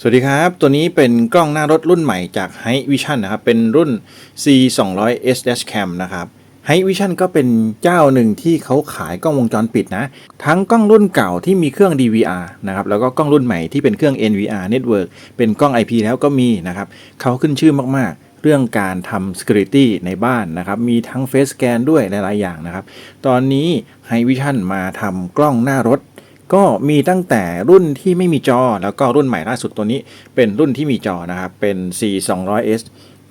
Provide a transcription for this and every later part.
สวัสดีครับ ตัวนี้เป็นกล้องหน้ารถรุ่นใหม่จาก h i Vision นะครับ เป็นรุ่น C 2 0 0 S Dash Cam นะครับ h i Vision ก็เป็นเจ้าหนึ่งที่เขาขายกล้องวงจรปิดนะ ทั้งกล้องรุ่นเก่าที่มีเครื่อง DVR นะครับ แล้วก็กล้องรุ่นใหม่ที่เป็นเครื่อง NVR Network เป็นกล้อง IP แล้วก็มีนะครับเขาขึ้นชื่อมากๆ เรื่องการทำ security ในบ้านนะครับ มีทั้ง face scan ด้วยหลายๆอย่างนะครับ ตอนนี้ h i Vision มาทำกล้องหน้ารถ ก็มีตั้งแต่รุ่นที่ไม่มีจอ แล้วก็รุ่นใหม่ล่าสุดตัวนี้เป็นรุ่นที่มีจอนะครับ เป็น C 2 0 0 S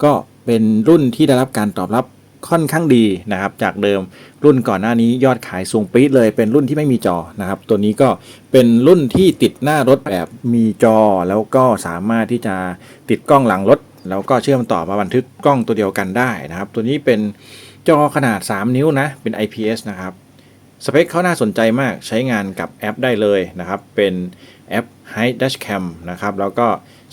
ก็เป็นรุ่นที่ได้รับการตอบรับค่อนข้างดีนะครับ จากเดิมรุ่นก่อนหน้านี้ยอดขายสูงปี๊ดเลย เป็นรุ่นที่ไม่มีจอนะครับ ตัวนี้ก็เป็นรุ่นที่ติดหน้ารถแบบมีจอ แล้วก็สามารถที่จะติดกล้องหลังรถ แล้วก็เชื่อมต่อมาบันทึกกล้องตัวเดียวกันได้นะครับ ตัวนี้เป็นจอขนาด 3 นิ้วนะ เป็น IPS นะครับ สเปคเขาน่าสนใจมากใช้งานกับแอปได้เลยนะครับ เป็นแอป High Dash Cam นะครับ แล้วก็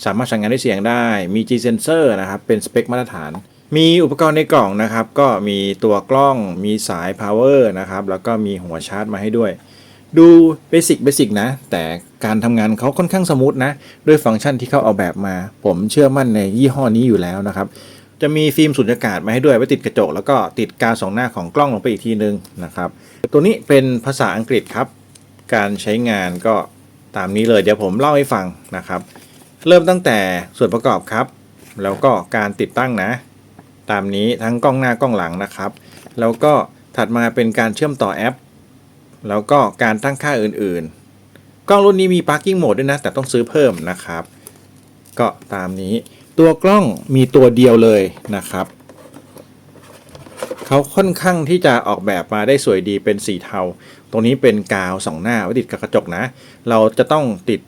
สามารถใช้งานด้วยเสียงได้ มี G Sensor นะครับ เป็นสเปคมาตรฐาน มีอุปกรณ์ในกล่องนะครับ ก็มีตัวกล้อง มีสาย power นะครับ แล้วก็มีหัวชาร์จมาให้ด้วย ดูเบสิกเบสิกนะ แต่การทำงานเขาค่อนข้างสมูทนะ ด้วยฟังก์ชันที่เขาเอาแบบมา ผมเชื่อมั่นในยี่ห้อนี้อยู่แล้วนะครับ จะมีฟิล์มสุญญากาศมาให้ด้วยไว้ติดกระจก แล้วก็ติดกาวสองหน้าของกล้องลงไปอีกทีนึงนะครับ ตัวนี้เป็นภาษาอังกฤษครับ การใช้งานก็ตามนี้เลยเดี๋ยวผมเล่าให้ฟังนะครับ เริ่มตั้งแต่ส่วนประกอบครับ แล้วก็การติดตั้งนะ ตามนี้ทั้งกล้องหน้ากล้องหลังนะครับ แล้วก็ถัดมาเป็นการเชื่อมต่อแอป แล้วก็การตั้งค่าอื่นๆ กล้องรุ่นนี้มี parking mode ด้วยนะ แต่ต้องซื้อเพิ่มนะครับ ก็ตามนี้ ตัวกล้องมีตัวเดียวเลยนะครับเขาค่อนข้างที่จะออกแบบมาได้สวยดีเป็นสีเทา ตรงนี้เป็นกาวสองหน้าไว้ติดกับกระจกนะ เราจะต้องติด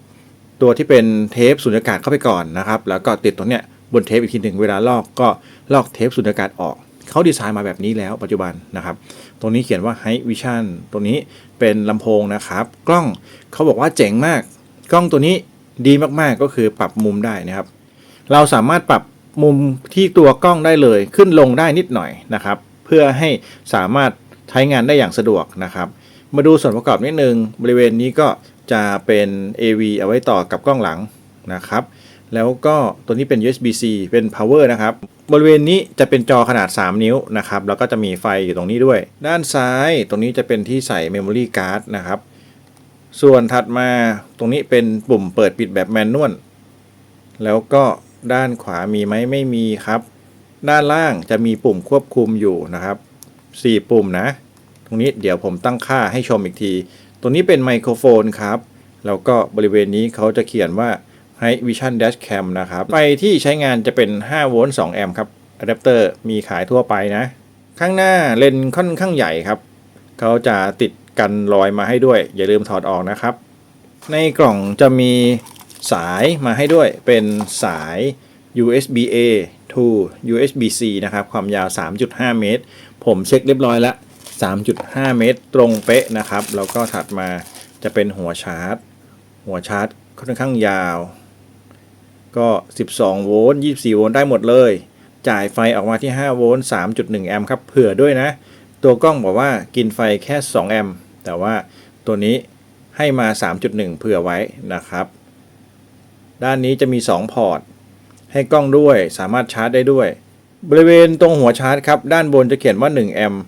ตัวที่เป็นเทปสุญญากาศเข้าไปก่อนนะครับ แล้วก็ติดตรงเนี้ยบนเทปอีกทีหนึ่งเวลาลอกก็ลอกเทปสุญญากาศออก เขาดีไซน์มาแบบนี้แล้วปัจจุบันนะครับ ตรงนี้เขียนว่า High Vision ตัวนี้เป็นลำโพงนะครับ กล้องเขาบอกว่าเจ๋งมาก กล้องตัวนี้ดีมากๆก็คือปรับมุมได้นะครับ เราสามารถปรับมุมที่ตัวกล้องได้เลยขึ้นลงได้นิดหน่อยนะครับ เพื่อให้สามารถใช้งานได้อย่างสะดวกนะครับ มาดูส่วนประกอบนิดนึง บริเวณนี้ก็จะเป็น AV เอาไว้ต่อกับกล้องหลังนะครับ แล้วก็ตัวนี้เป็น USB-C เป็น power นะครับ บริเวณนี้จะเป็นจอขนาด 3 นิ้วนะครับ แล้วก็จะมีไฟอยู่ตรงนี้ด้วย ด้านซ้ายตรงนี้จะเป็นที่ใส่ memory card นะครับ ส่วนถัดมาตรงนี้เป็นปุ่มเปิดปิดแบบแมนนวลแล้วก็ ด้านขวามีไหมไม่มีครับ ด้านล่างจะมีปุ่มควบคุมอยู่นะครับ 4 ปุ่มนะ ตรงนี้เดี๋ยวผมตั้งค่าให้ชมอีกทีตรงนี้เป็นไมโครโฟนครับ แล้วก็บริเวณนี้เขาจะเขียนว่า High Vision Dash Cam นะครับไฟที่ใช้งานจะเป็น 5 โวลต์ 2 แอมป์ครับอะแดปเตอร์มีขายทั่วไปนะ ข้างหน้าเลนส์ค่อนข้างใหญ่ครับ เขาจะติดกันรอยมาให้ด้วย อย่าลืมถอดออกนะครับ ในกล่องจะมี สายมาให้ด้วยเป็นสาย USB A to USB C นะครับ ความยาว 3.5 เมตร ผมเช็คเรียบร้อยแล้ว3.5 เมตรตรงเป๊ะนะครับ แล้วก็ถัดมาจะเป็นหัวชาร์จ หัวชาร์จค่อนข้างยาว ก็ 12 โวลต์ 24 โวลต์ได้หมดเลย จ่ายไฟออกมาที่ 5 โวลต์ 3.1 แอมป์ครับ เผื่อด้วยนะ ตัวกล้องบอกว่ากินไฟแค่ 2 แอมป์ แต่ว่าตัวนี้ให้มา 3.1 เผื่อไว้นะครับ ด้านนี้จะมี 2 พอร์ต ให้กล้องด้วยสามารถชาร์จได้ด้วย บริเวณตรงหัวชาร์จครับด้านบนจะเขียนว่า 1 แอมป์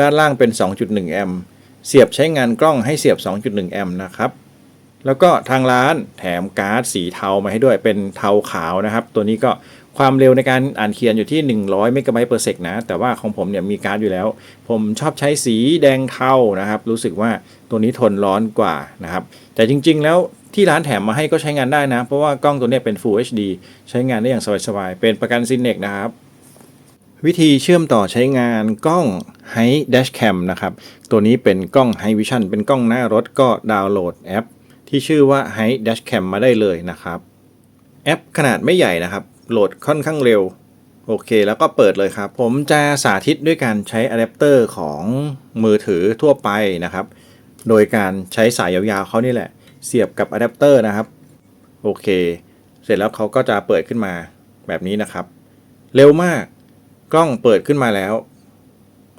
ด้านล่างเป็น 2.1 แอมป์เสียบใช้งานกล้องให้เสียบ 2.1 แอมป์นะครับแล้วก็ทางร้านแถมการ์ดสีเทามาให้ด้วยเป็นเทาขาวนะครับ ตัวนี้ก็ความเร็วในการอ่านเขียนอยู่ที่ 100เมกะไบต์ per sec นะ แต่ว่าของผมเนี่ยมีการ์ดอยู่แล้ว ผมชอบใช้สีแดงเทานะครับ รู้สึกว่าตัวนี้ทนร้อนกว่านะครับ แต่จริงๆแล้ว ที่ร้านแถมมาให้ก็ใช้งานได้นะ เพราะว่ากล้องตัวนี้เป็น Full HD ใช้งานได้อย่างสบายๆ เป็นประกันซินเนกนะครับ วิธีเชื่อมต่อใช้งานกล้อง High Dash Cam นะครับ ตัวนี้เป็นกล้อง High Vision เป็นกล้องหน้ารถก็ดาวน์โหลดแอป ที่ชื่อว่า High Dash Cam มาได้เลยนะครับ แอปขนาดไม่ใหญ่นะครับ โหลดค่อนข้างเร็วโอเค แล้วก็เปิดเลยครับ ผมจะสาธิตด้วยการใช้อะแดปเตอร์ของมือถือทั่วไปนะครับ โดยการใช้สายยาวๆเขานี่แหละ เสียบกับอะแดปเตอร์นะครับ โอเค เสร็จแล้วเขาก็จะเปิดขึ้นมาแบบนี้นะครับ เร็วมาก กล้องเปิดขึ้นมาแล้ว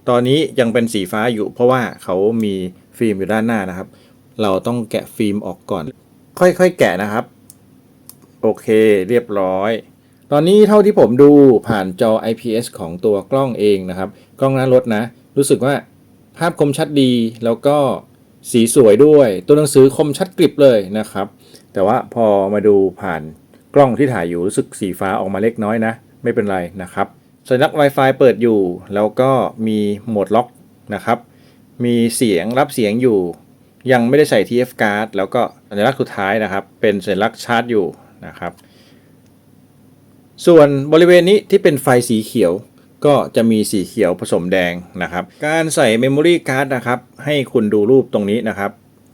ตอนนี้ยังเป็นสีฟ้าอยู่ เพราะว่าเขามีฟิล์มอยู่ด้านหน้านะครับ เราต้องแกะฟิล์มออกก่อน ค่อยๆแกะนะครับ โอเค เรียบร้อย ตอนนี้เท่าที่ผมดูผ่านจอ IPS ของตัวกล้องเองนะครับ กล้องหน้ารถนะ รู้สึกว่าภาพคมชัดดีแล้วก็ สีสวยด้วย ตัวหนังสือคมชัดกริบเลยนะครับ แต่ว่าพอมาดูผ่านกล้องที่ถ่ายอยู่รู้สึกสีฟ้าออกมาเล็กน้อยนะ ไม่เป็นไรนะครับสัญลักษณ์ Wi-Fi เปิดอยู่ แล้วก็มีโหมดล็อกนะครับ มีเสียงรับเสียงอยู่ ยังไม่ได้ใส่ TF card แล้วก็สัญลักษณ์สุดท้ายนะครับ เป็นสัญลักษณ์ชาร์จอยู่นะครับ ส่วนบริเวณนี้ที่เป็นไฟสีเขียว ก็จะมีสีเขียวผสมแดงนะครับ การใส่ Memory Card นะครับ ให้คุณดูรูปตรงนี้นะครับ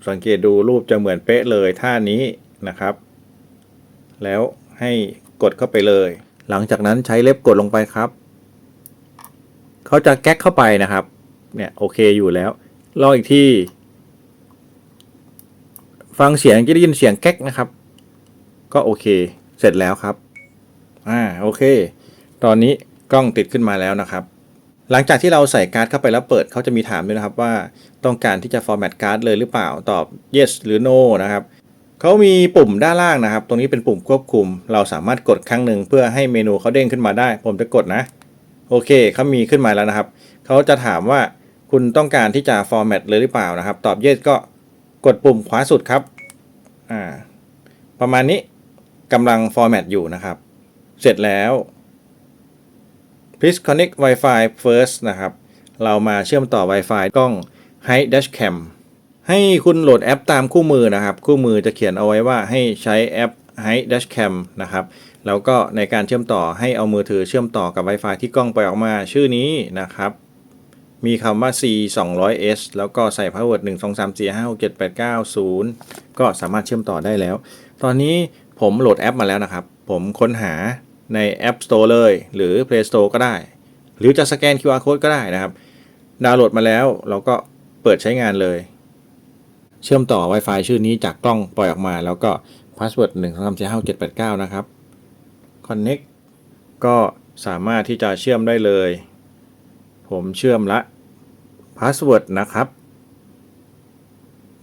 สังเกตดูรูปจะเหมือนเป๊ะเลยท่านี้นะครับ แล้วให้กดเข้าไปเลย หลังจากนั้นใช้เล็บกดลงไปครับ เขาจะแก๊กเข้าไปนะครับ เนี่ยโอเคอยู่แล้ว รออีกที่ ฟังเสียงจะได้ยินเสียงแก๊กนะครับ ก็โอเค เสร็จแล้วครับ อ่าโอเค ตอนนี้ กล้องติดขึ้นมาแล้วนะครับ หลังจากที่เราใส่การ์ดเข้าไปแล้วเปิดเขาจะมีถามด้วยนะครับว่าต้องการที่จะ format การ์ดเลยหรือเปล่าตอบ yes หรือ no นะครับเขามีปุ่มด้านล่างนะครับ ตรงนี้เป็นปุ่มควบคุม เราสามารถกดครั้งหนึ่งเพื่อให้เมนูเขาเด้งขึ้นมาได้ ผมจะกดนะ โอเคเขามีขึ้นมาแล้วนะครับเขาจะถามว่าคุณต้องการที่จะ format เลยหรือเปล่านะครับ ตอบ yes ก็กดปุ่มขวาสุดครับอ่าประมาณนี้กำลัง format อยู่นะครับ เสร็จแล้ว please connect Wi-Fi first นะครับ เรามาเชื่อมต่อ Wi-Fi กล้อง High Dash Cam ให้คุณโหลดแอปตามคู่มือนะครับ คู่มือจะเขียนเอาไว้ว่าให้ใช้แอป High Dash Cam นะครับ แล้วก็ในการเชื่อมต่อให้เอามือถือเชื่อมต่อกับ Wi-Fi ที่กล้องไปอออกมาชื่อนี้นะครับ มีคำว่า C 2 0 0 S แล้วก็ใส่ password 1 2 3 4 5 6 7 8 9 0 ก็สามารถเชื่อมต่อได้แล้ว ตอนนี้ผมโหลดแอปมาแล้วนะครับ ผมค้นหา ใน App Store เลย หรือ Play Store ก็ได้ หรือจะสแกน QR Code ก็ได้นะครับ ดาวน์โหลดมาแล้วเราก็เปิดใช้งานเลย เชื่อมต่อ Wi-Fi ชื่อนี้จากกล้องปล่อยออกมา แล้วก็ password 1 2 3 4 5 7 8 9 นะครับ Connect ก็สามารถที่จะเชื่อมได้เลย ผมเชื่อมละ password นะครับ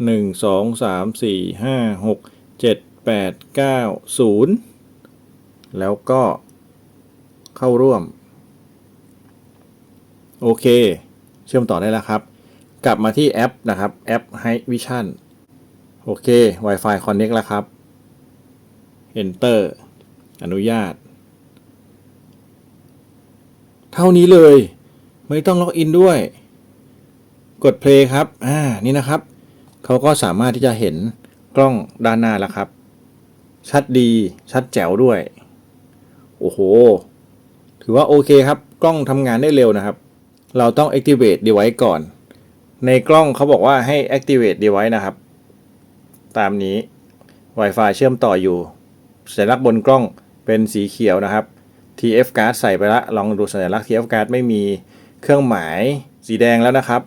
1 2 3 4 5 6 7 8 9 0 แล้วก็เข้าร่วม โอเค เชื่อมต่อได้แล้วครับ กลับมาที่แอปนะครับ แอป High Vision โอเค Wi-Fi Connect แล้วครับ Enter อนุญาต เท่านี้เลย ไม่ต้องล็อกอินด้วย กด play ครับ อ่า นี่นะครับ เขาก็สามารถที่จะเห็นกล้องด้านหน้าแล้วครับ ชัดดี ชัดแจ๋วด้วย โอ้โห ถือว่าโอเคครับ กล้องทำงานได้เร็วนะครับ เราต้อง activate device ก่อน ในกล้องเขาบอกว่าให้ activate device นะครับ ตามนี้ Wi-Fi เชื่อมต่ออยู่สัญลักษณ์บนกล้องเป็นสีเขียวนะครับ TF card ใส่ไปละลองดูสัญลักษณ์ TF card ไม่มีเครื่องหมายสีแดงแล้วนะครับ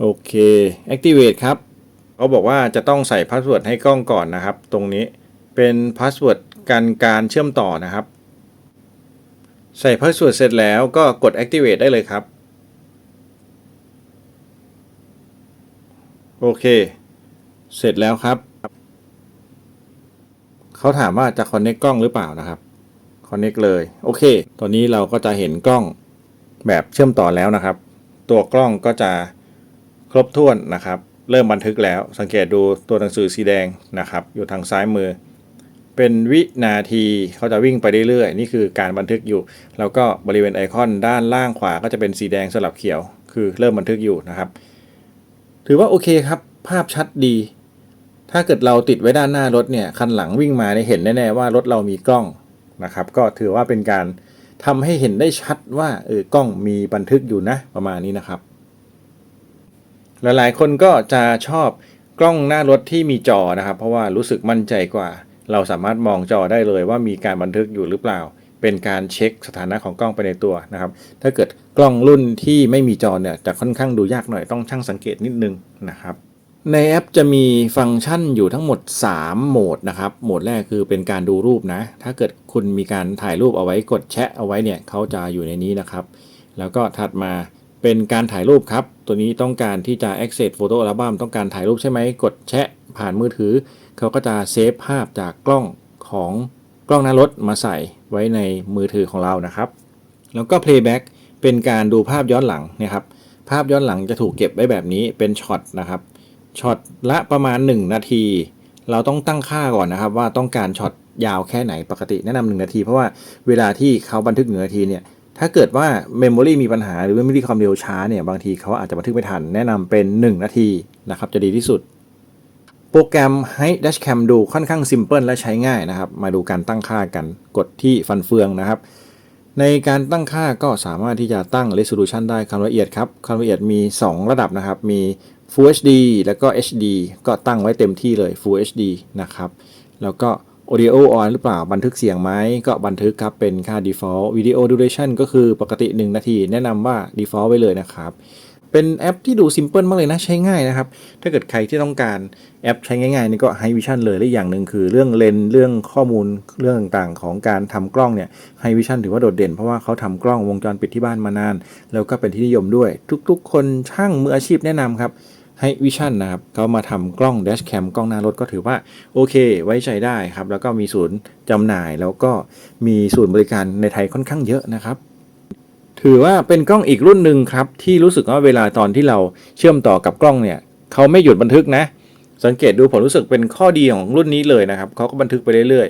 โอเค activate ครับเขาบอกว่าจะต้องใส่พาสเวิร์ดให้กล้องก่อนนะครับ ตรงนี้เป็นพาสเวิร์ด การการเชื่อมต่อนะครับ ใส่พาสเวิร์ดเสร็จแล้วก็กด activate ได้เลยครับ โอเค เสร็จแล้วครับ เขาถามว่าจะ connect กล้องหรือเปล่านะครับ connect เลย โอเค ตอนนี้เราก็จะเห็นกล้องแบบเชื่อมต่อแล้วนะครับ ตัวกล้องก็จะครบถ้วนนะครับ เริ่มบันทึกแล้ว สังเกตดูตัวหนังสือสีแดงนะครับ อยู่ทางซ้ายมือ เป็นวินาทีเขาจะวิ่งไปเรื่อยๆ นี่คือการบันทึกอยู่ แล้วก็บริเวณไอคอนด้านล่างขวาก็จะเป็นสีแดงสลับเขียว คือเริ่มบันทึกอยู่นะครับ ถือว่าโอเคครับ ภาพชัดดี ถ้าเกิดเราติดไว้ด้านหน้ารถเนี่ยคันหลังวิ่งมาเนี่ยเห็นแน่ๆว่ารถเรามีกล้องนะครับ ก็ถือว่าเป็นการทำให้เห็นได้ชัดว่าเออกล้องมีบันทึกอยู่นะประมาณนี้นะครับ หลายๆคนก็จะชอบกล้องหน้ารถที่มีจอนะครับ เพราะว่ารู้สึกมั่นใจกว่า เราสามารถมองจอได้เลยว่ามีการบันทึกอยู่หรือเปล่า เป็นการเช็คสถานะของกล้องไปในตัวนะครับ ถ้าเกิดกล้องรุ่นที่ไม่มีจอเนี่ยจะค่อนข้างดูยากหน่อยต้องช่างสังเกตนิดนึงนะครับในแอปจะมีฟังก์ชันอยู่ทั้งหมด 3 โหมดนะครับ โหมดแรกคือเป็นการดูรูปนะ ถ้าเกิดคุณมีการถ่ายรูปเอาไว้กดแชะเอาไว้เนี่ยเขาจะอยู่ในนี้นะครับ แล้วก็ถัดมาเป็นการถ่ายรูปครับ ตัวนี้ต้องการที่จะ access photo album ต้องการถ่ายรูปใช่ไหม กดแชะผ่านมือถือ เขาก็จะเซฟภาพจากกล้องของกล้องหน้ารถมาใส่ไว้ในมือถือของเรานะครับ แล้วก็ playback เป็นการดูภาพย้อนหลังนะครับ ภาพย้อนหลังจะถูกเก็บไว้แบบนี้เป็นช็อตนะครับ ช็อตละประมาณ 1 นาที เราต้องตั้งค่าก่อนนะครับ ว่าต้องการช็อตยาวแค่ไหนปกติแนะนำหนึ่งนาที เพราะว่าเวลาที่เขาบันทึกหนึ่งนาทีเนี่ยถ้าเกิดว่าเมมโมรีมีปัญหาหรือเมมโมรีความเร็วช้าเนี่ยบางทีเขาอาจจะบันทึกไม่ทัน แนะนำเป็น 1 นาทีนะครับจะดีที่สุด โปรแกรมให้ Dashcam ดูค่อนข้างซิมเพิลและใช้ง่ายนะครับ มาดูการตั้งค่ากันกดที่ฟันเฟืองนะครับ ในการตั้งค่าก็สามารถที่จะตั้ง resolution ได้ความละเอียดครับ ความละเอียดมี 2 ระดับนะครับ มี Full HD แล้วก็ HD ก็ตั้งไว้เต็มที่เลย Full HD นะครับ แล้วก็ Audio on หรือเปล่าบันทึกเสียงไหมก็บันทึกครับเป็นค่า default Video duration ก็คือปกติ 1 นาที แนะนำว่า default ไว้เลยนะครับ เป็นแอปที่ดูซิมเพิลมากเลยนะ ใช้ง่ายนะครับ ถ้าเกิดใครที่ต้องการแอปใช้ง่ายๆนี่ก็ High Vision เลยและอย่างหนึ่งคือเรื่องเลนเรื่องข้อมูลเรื่องต่างๆ ของการทำกล้องเนี่ย High Vision ถือว่าโดดเด่นเพราะว่าเขาทำกล้องวงจรปิดที่บ้านมานาน แล้วก็เป็นที่นิยมด้วย ทุกๆ คนช่างมืออาชีพแนะนำครับให้วิชั่นนะครับเขามาทำกล้อง dash cam กล้องหน้ารถก็ถือว่าโอเค ไว้ใจได้ครับ แล้วก็มีศูนย์จำหน่ายแล้วก็มีศูนย์บริการในไทยค่อนข้างเยอะนะครับ ถือว่าเป็นกล้องอีกรุ่นหนึ่งครับ ที่รู้สึกว่าเวลาตอนที่เราเชื่อมต่อกับกล้องเนี่ยเขาไม่หยุดบันทึกนะ สังเกตดูผมรู้สึกเป็นข้อดีของรุ่นนี้เลยนะครับเขาก็บันทึกไปเรื่อย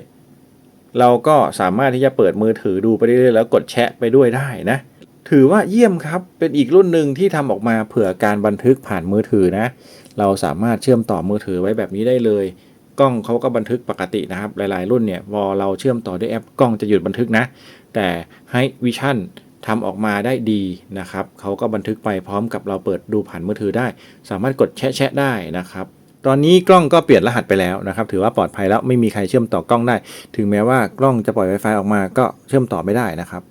ๆ เราก็สามารถที่จะเปิดมือถือดูไปเรื่อยๆแล้วกดแชะไปด้วยได้นะ ถือว่าเยี่ยมครับเป็นอีกรุ่นหนึ่งที่ทำออกมาเผื่อการบันทึกผ่านมือถือนะ เราสามารถเชื่อมต่อมือถือไว้แบบนี้ได้เลยกล้องเขาก็บันทึกปกตินะครับ หลายๆ รุ่นเนี่ยพอเราเชื่อมต่อด้วยแอปกล้องจะหยุดบันทึกนะ แต่ให้วิชั่น ทำออกมาได้ดีนะครับเขาก็บันทึกไปพร้อมกับเราเปิดดูผ่านมือถือได้ สามารถกดแชะแชะได้นะครับ ตอนนี้กล้องก็เปลี่ยนรหัสไปแล้วนะครับ ถือว่าปลอดภัยแล้วไม่มีใครเชื่อมต่อกล้องได้ ถึงแม้ว่ากล้องจะปล่อย Wi-Fi ออกมาก็เชื่อมต่อไม่ได้นะครับ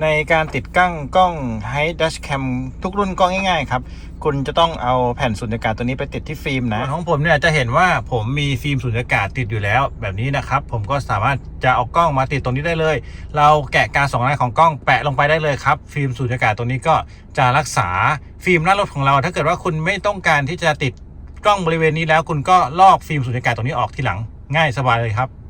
ในการติดตั้งกล้อง High Dash Cam ทุกรุ่นก็ง่ายๆครับ คุณจะต้องเอาแผ่นสุญญากาศตัวนี้ไปติดที่ฟิล์มนะของผมเนี่ยจะเห็นว่าผมมีฟิล์มสุญญากาศติดอยู่แล้ว แบบนี้นะครับ ผมก็สามารถจะเอากล้องมาติดตรงนี้ได้เลย เราแกะการส่องแสงของกล้องแปะลงไปได้เลยครับ ฟิล์มสุญญากาศตัวนี้ก็จะรักษาฟิล์มหน้ารถของเรา ถ้าเกิดว่าคุณไม่ต้องการที่จะติดกล้องบริเวณนี้แล้ว คุณก็ลอกฟิล์มสุญญากาศตรงนี้ออกทีหลังง่ายสบายเลยครับ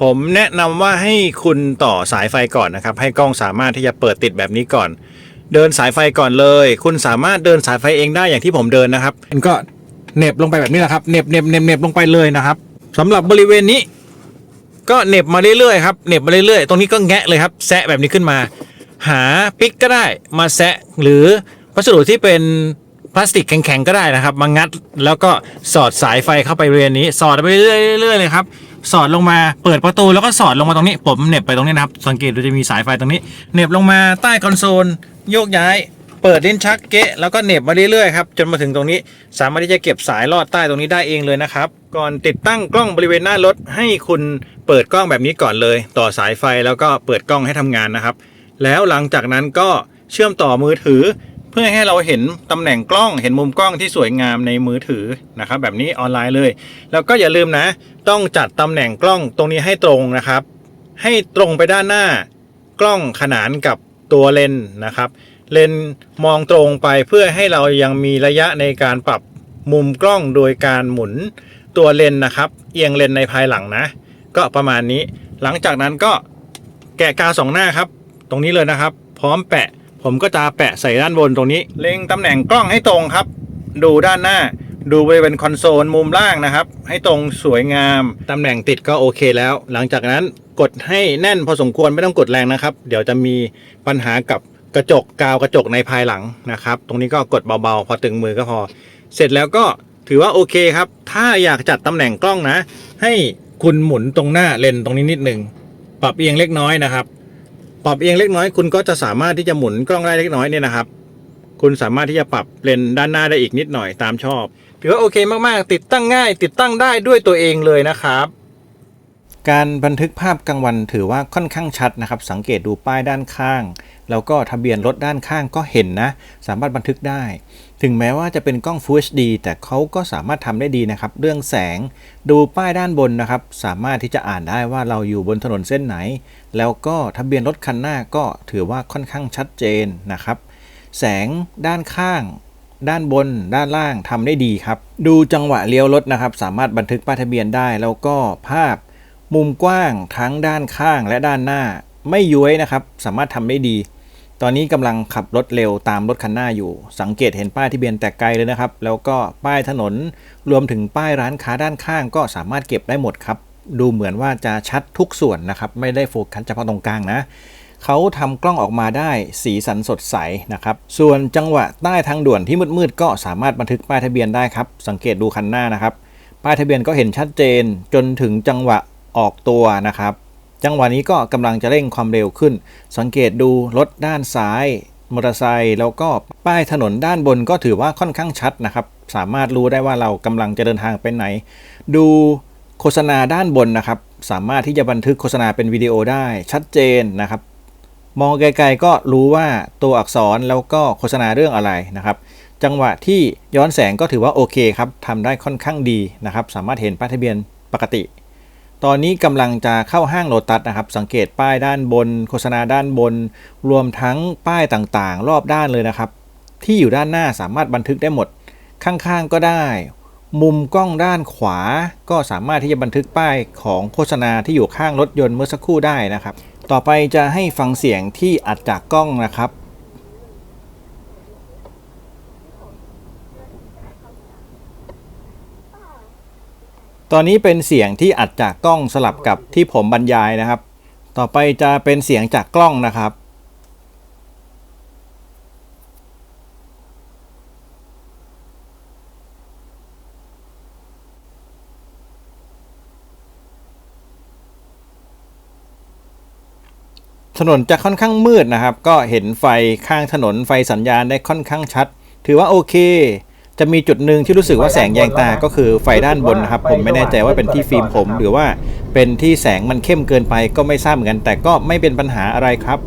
ผมแนะนำว่าให้คุณต่อสายไฟก่อนนะครับ ให้กล้องสามารถที่จะเปิดติดแบบนี้ก่อน เดินสายไฟก่อนเลย คุณสามารถเดินสายไฟเองได้อย่างที่ผมเดินนะครับมันก็เหน็บลงไปแบบนี้แหละครับเหน็บเหน็บเหน็บเหน็บลงไปเลยนะครับสำหรับบริเวณนี้ ก็เหน็บมาเรื่อยๆครับเหน็บมาเรื่อยๆ ตรงนี้ก็แงะเลยครับแซะแบบนี้ขึ้นมา หาปิกก็ได้มาแซะหรือวัสดุที่เป็นพลาสติกแข็งๆก็ได้นะครับมางัด แล้วก็สอดสายไฟเข้าไปบริเวณนี้ สอดไปเรื่อยๆเรื่อยๆเลยครับ สอดลงมาเปิดประตูแล้วก็สอดลงมาตรงนี้ ผมเหน็บไปตรงนี้นะครับ สังเกตดูจะมีสายไฟตรงนี้เหน็บลงมาใต้คอนโซลโยกย้าย เปิดลิ้นชักเกะแล้วก็เหน็บมาเรื่อยๆครับจนมาถึงตรงนี้ สามารถที่จะเก็บสายลอดใต้ตรงนี้ได้เองเลยนะครับ ก่อนติดตั้งกล้องบริเวณหน้ารถให้คุณเปิดกล้องแบบนี้ก่อนเลย ต่อสายไฟแล้วก็เปิดกล้องให้ทำงานนะครับ แล้วหลังจากนั้นก็เชื่อมต่อมือถือ พื่อให้เราเห็นตำแหน่งกล้องเห็นมุมกล้องที่สวยงามในมือถือนะครับแบบนี้ออนไลน์เลย แล้วก็อย่าลืมนะ ต้องจัดตำแหน่งกล้องตรงนี้ให้ตรงนะครับ ให้ตรงไปด้านหน้ากล้องขนานกับตัวเลนนะครับ เลนมองตรงไปเพื่อให้เรายังมีระยะในการปรับมุมกล้องโดยการหมุนตัวเลนนะครับ เอียงเลนในภายหลังนะ ก็ประมาณนี้ หลังจากนั้นก็แกะกาสองหน้าครับ ตรงนี้เลยนะครับ พร้อมแปะ ผมก็จะแปะใส่ด้านบนตรงนี้ เล็งตำแหน่งกล้องให้ตรงครับ ดูด้านหน้า ดูบริเวณคอนโซลมุมล่างนะครับ ให้ตรงสวยงาม ตำแหน่งติดก็โอเคแล้ว หลังจากนั้นกดให้แน่นพอสมควรไม่ต้องกดแรงนะครับ เดี๋ยวจะมีปัญหากับกระจกกาวกระจกในภายหลังนะครับ ตรงนี้ก็กดเบาๆ พอตึงมือก็พอ เสร็จแล้วก็ถือว่าโอเคครับ ถ้าอยากจัดตำแหน่งกล้องนะ ให้คุณหมุนตรงหน้าเลนส์ตรงนี้นิดหนึ่งปรับเอียงเล็กน้อยนะครับ ปรับเอียงเล็กน้อยคุณก็จะสามารถที่จะหมุนกล้องได้เล็กน้อยเนี่ยนะครับ คุณสามารถที่จะปรับเลนด้านหน้าได้อีกนิดหน่อยตามชอบถือว่าโอเคมากๆ ติดตั้งง่าย ติดตั้งได้ด้วยตัวเองเลยนะครับ การบันทึกภาพกลางวันถือว่าค่อนข้างชัดนะครับ สังเกตดูป้ายด้านข้าง แล้วก็ทะเบียนรถด้านข้างก็เห็นนะ สามารถบันทึกได้ ถึงแม้ว่าจะเป็นกล้อง Full HD แต่เขาก็สามารถทำได้ดีนะครับ เรื่องแสง ดูป้ายด้านบนนะครับ สามารถที่จะอ่านได้ว่าเราอยู่บนถนนเส้นไหน แล้วก็ทะเบียนรถคันหน้าก็ถือว่าค่อนข้างชัดเจนนะครับ แสงด้านข้างด้านบนด้านล่างทำได้ดีครับ ดูจังหวะเลี้ยวรถนะครับ สามารถบันทึกป้ายทะเบียนได้ แล้วก็ภาพ มุมกว้างทั้งด้านข้างและด้านหน้าไม่ย้วยนะครับ สามารถทำได้ดี ตอนนี้กำลังขับรถเร็วตามรถคันหน้าอยู่ สังเกตเห็นป้ายทะเบียนแต่ไกลเลยนะครับ แล้วก็ป้ายถนนรวมถึงป้ายร้านค้าด้านข้าง ก็สามารถเก็บได้หมดครับ ดูเหมือนว่าจะชัดทุกส่วนนะครับ ไม่ได้โฟกัสเฉพาะตรงกลางนะเขาทำกล้องออกมาได้สีสันสดใสนะครับ ส่วนจังหวะใต้ทางด่วนที่มืดๆก็สามารถบันทึกป้ายทะเบียนได้ครับ สังเกตดูคันหน้านะครับ ป้ายทะเบียนก็เห็นชัดเจนจนถึงจังหวะ ออกตัวนะครับ จังหวะนี้ก็กำลังจะเร่งความเร็วขึ้น สังเกตดูรถด้านซ้ายมอเตอร์ไซค์แล้วก็ป้ายถนนด้านบนก็ถือว่าค่อนข้างชัดนะครับ สามารถรู้ได้ว่าเรากำลังจะเดินทางไปไหน ดูโฆษณาด้านบนนะครับ สามารถที่จะบันทึกโฆษณาเป็นวิดีโอได้ชัดเจนนะครับ มองไกลๆก็รู้ว่าตัวอักษรแล้วก็โฆษณาเรื่องอะไรนะครับ จังหวะที่ย้อนแสงก็ถือว่าโอเคครับทำได้ค่อนข้างดีนะครับ สามารถเห็นป้ายทะเบียนปกติ ตอนนี้กำลังจะเข้าห้างโลตัสนะครับ สังเกตป้ายด้านบน โฆษณาด้านบน รวมทั้งป้ายต่างๆ รอบด้านเลยนะครับ ที่อยู่ด้านหน้าสามารถบันทึกได้หมด ข้างๆก็ได้ มุมกล้องด้านขวา ก็สามารถที่จะบันทึกป้ายของโฆษณาที่อยู่ข้างรถยนต์เมื่อสักครู่ได้นะครับ ต่อไปจะให้ฟังเสียงที่อัดจากกล้องนะครับ ตอนนี้เป็นเสียงที่อัดจากกล้องสลับกับที่ผมบรรยายนะครับ ต่อไปจะเป็นเสียงจากกล้องนะครับ ถนนจะค่อนข้างมืดนะครับ ก็เห็นไฟข้างถนนไฟสัญญาณได้ค่อนข้างชัด ถือว่าโอเค จะมีจุดหนึ่งที่รู้สึกว่าแสงแยงตาก็คือไฟด้านบนนะครับ ผมไม่แน่ใจว่าเป็นที่ฟิล์มผม หรือว่าเป็นที่แสงมันเข้มเกินไปก็ไม่ทราบเหมือนกัน แต่ก็ไม่เป็นปัญหาอะไรครับ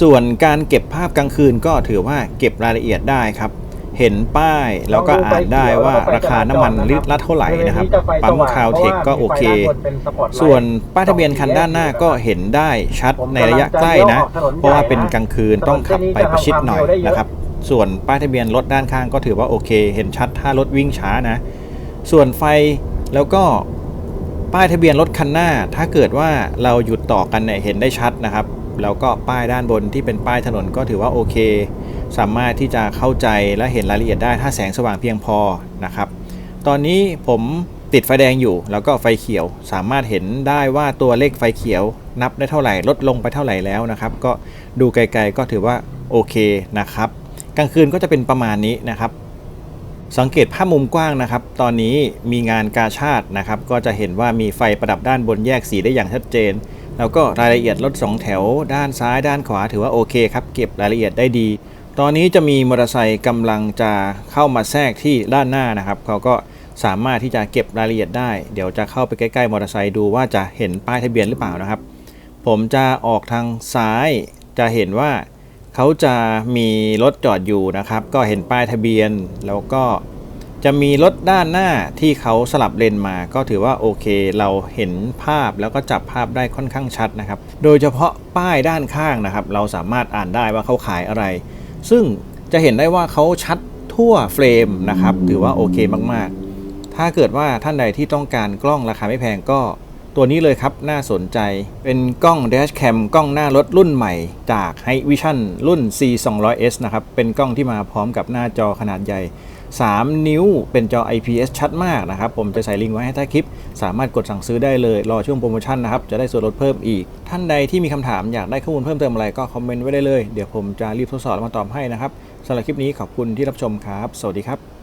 ส่วนการเก็บภาพกลางคืนก็ถือว่าเก็บรายละเอียดได้ครับ เห็นป้ายแล้วก็อ่านได้ว่าราคาน้ำมันลิตรละเท่าไหร่นะครับปั๊มคาวเทคก็โอเค ส่วนป้ายทะเบียนคันด้านหน้าก็เห็นได้ชัดในระยะใกล้นะ เพราะว่าเป็นกลางคืนต้องขับไปประชิดหน่อยนะครับ ส่วนป้ายทะเบียนรถด้านข้างก็ถือว่าโอเค เห็นชัดถ้ารถวิ่งช้านะ ส่วนไฟแล้วก็ป้ายทะเบียนรถคันหน้า ถ้าเกิดว่าเราหยุดต่อกันเนี่ยเห็นได้ชัดนะครับ แล้วก็ป้ายด้านบนที่เป็นป้ายถนนก็ถือว่าโอเค สามารถที่จะเข้าใจและเห็นรายละเอียดได้ถ้าแสงสว่างเพียงพอนะครับ ตอนนี้ผมติดไฟแดงอยู่ แล้วก็ไฟเขียว สามารถเห็นได้ว่าตัวเลขไฟเขียว นับได้เท่าไหร่ลดลงไปเท่าไหร่แล้วนะครับ ก็ดูไกลๆก็ถือว่าโอเคนะครับ กลางคืนก็จะเป็นประมาณนี้นะครับ สังเกตภาพมุมกว้างนะครับ ตอนนี้มีงานกาชาตินะครับ ก็จะเห็นว่ามีไฟประดับด้านบนแยกสีได้อย่างชัดเจน แล้วก็รายละเอียดรถสองแถว ด้านซ้ายด้านขวาถือว่าโอเคครับเก็บรายละเอียดได้ดี ตอนนี้จะมีมอเตอร์ไซค์กำลังจะเข้ามาแทรกที่ด้านหน้านะครับเขาก็สามารถที่จะเก็บรายละเอียดได้ เดี๋ยวจะเข้าไปใกล้ๆมอเตอร์ไซค์ดูว่าจะเห็นป้ายทะเบียนหรือเปล่านะครับ ผมจะออกทางซ้ายจะเห็นว่า เขาจะมีรถจอดอยู่นะครับ ก็เห็นป้ายทะเบียน แล้วก็จะมีรถด้านหน้าที่เขาสลับเลนมา ก็ถือว่าโอเค เราเห็นภาพแล้วก็จับภาพได้ค่อนข้างชัดนะครับ โดยเฉพาะป้ายด้านข้างนะครับ เราสามารถอ่านได้ว่าเขาขายอะไร ซึ่งจะเห็นได้ว่าเขาชัดทั่วเฟรมนะครับ ถือว่าโอเคมากๆ ถ้าเกิดว่าท่านใดที่ต้องการกล้องราคาไม่แพงก็ ตัวนี้เลยครับน่าสนใจเป็นกล้อง Dash Cam กล้องหน้ารถรุ่นใหม่จาก h i Vision รุ่น C 2 0 0 S นะครับ เป็นกล้องที่มาพร้อมกับหน้าจอขนาดใหญ่ 3 นิ้วเป็นจอ IPS ชัดมากนะครับ ผมจะใส่ลิงก์ไว้ให้ใต้คลิป สามารถกดสั่งซื้อได้เลย รอช่วงโปรโมชั่นนะครับ จะได้ส่วนลดเพิ่มอีก ท่านใดที่มีคำถามอยากได้ข้อมูลเพิ่มเติมอะไรก็คอมเมนต์ไว้ได้เลย เดี๋ยวผมจะรีบทดสอบมาตอบให้นะครับสำหรับคลิปนี้ขอบคุณที่รับชมครับ สวัสดีครับ